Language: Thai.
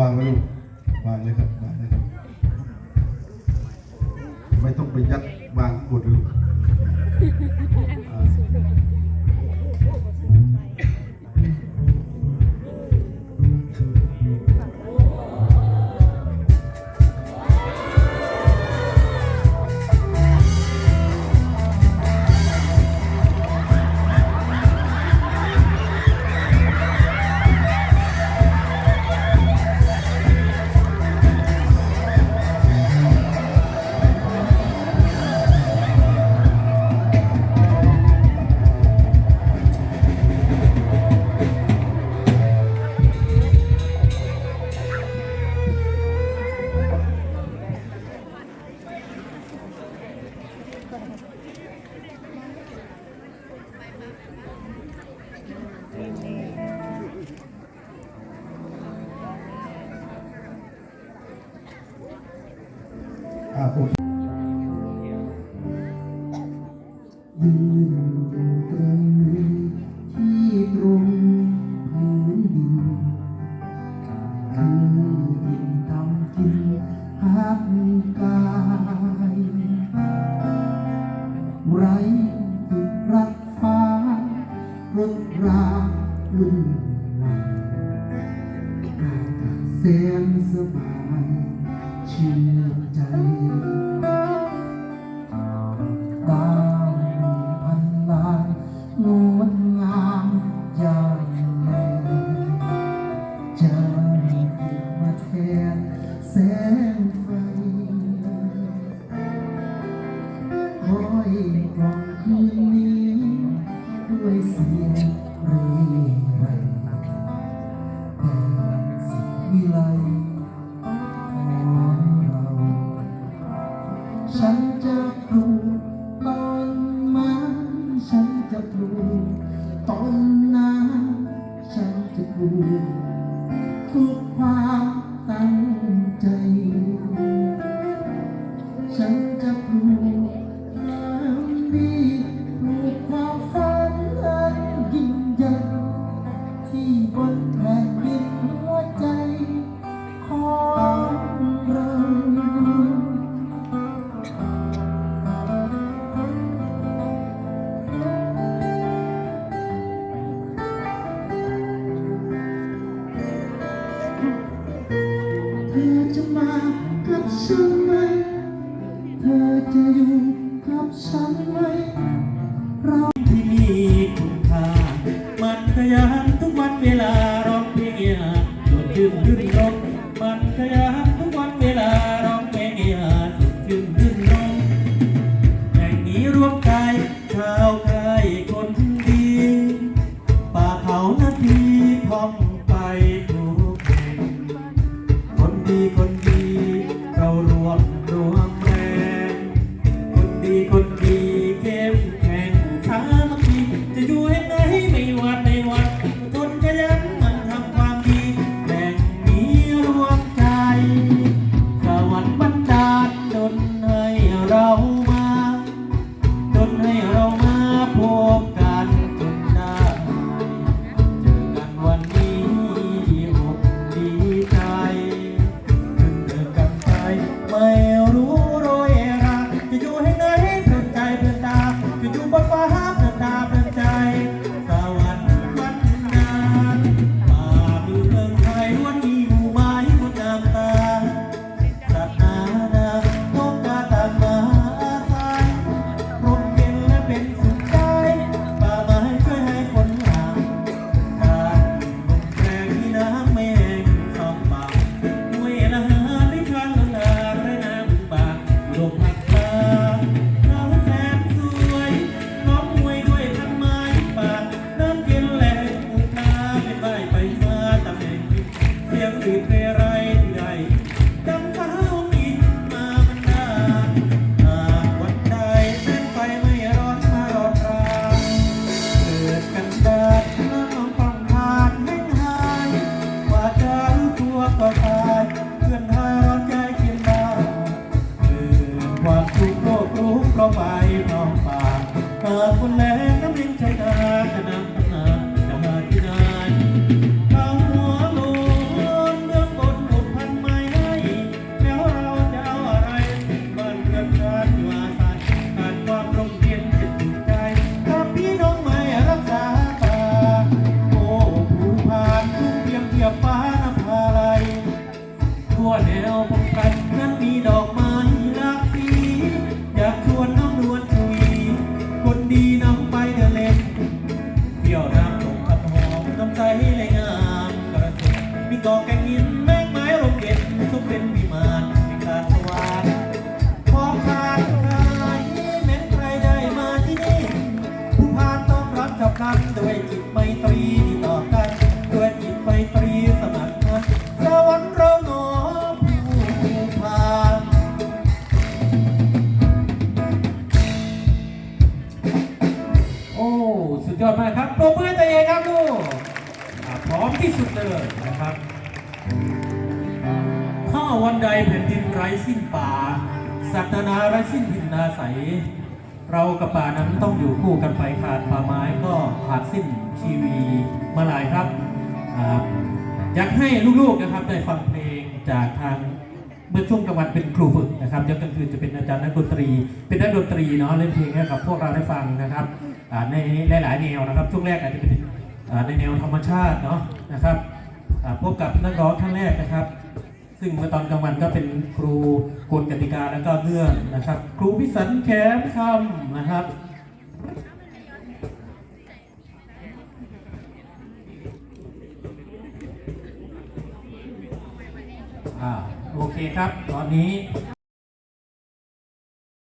วางไว้ลูกวางเลยครับวางเลยครับ ไม่ต้องไปยัดวางกดลูก อาภูยืนตรงที่ตรงพื้นดินคือกินทำกินหักกายไรติดรักฟ้ารถราลุ่มไหลอากาศแสนสบายชี จะมากับฉันไหม เธอจะอยู่กับฉันไหม เราที่มีคุณค่า มันขยันทุกวันเวลาร้องเพลงจนยืนขึ้น พบกันจนได้ เจอกันวันนี้อกดีใจขึ้เดินกันไปไม่รู้โรยราจะอยู่ให้ไหนเพื่อใจเพื่อตาจะอยู่บนฟ้า จบ ทั่วแนวพงกันนั้นมีดอกไม้หลากสีอยากชวนน้องนวลคุยคนดีน้องไปเดินเล่นเที่ยวน้ำตกกับหอมน้ำใจเลยงามกระทงมีกอแกงหินแมกไม้ร่มเย็นทุกเป็นวิมานมีการสว่างพอขาดใครแม้ใครได้มาที่นี่ผู้พานต้อนรับกับกันด้วยจิตไมตรี มือตัวเองครับลูกอ่าพร้อมที่สุดเลยนะครับ ถ้าวันใดแผ่นดินไร้สิ้นป่า สัตนาไร้สิ้นถิ่นนาใสยเรากับป่านั้นต้องอยู่คู่กันไปขาดป่าไม้ก็ขาดสิ้นชีวีมาหลายครับอยากให้ลูกๆนะครับได้ฟังเพลงจากทาง เมื่อช่วงกลางวันเป็นครูฝึกนะครับยกลางคืนจะเป็นอาจารย์นักดนตรี เป็นนักดนตรีเนาะเล่นเพลงให้กับพวกเราได้ฟังนะครับในหลายๆแนวนะครับ ช่วงแรกอาจจะเป็นในแนวธรรมชาติเนาะนะครับพบกับนักร้องท่านแรกนะครับ ซึ่งเมื่อตอนกลางวันก็เป็นครูกฎกติกาแล้วก็เงื่อนนะครับ ครูพิสันแขมคำนะครับอ่า เคครับ ตอนนี้